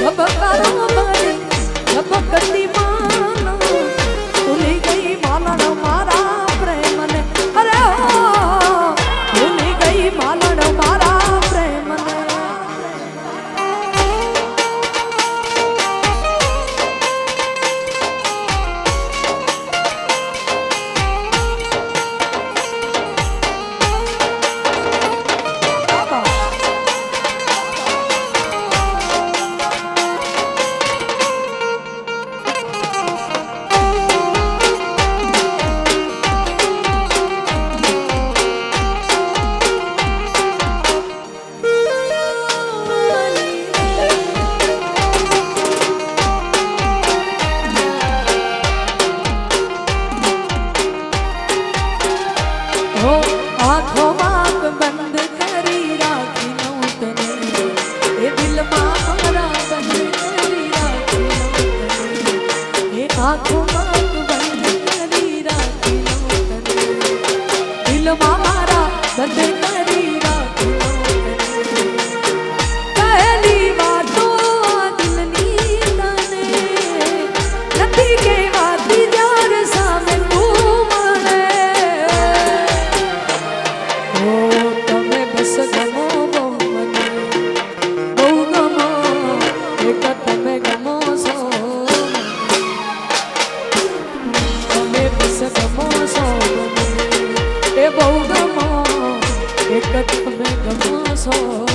ધબકારો મને ધબકતી that coming to my soul.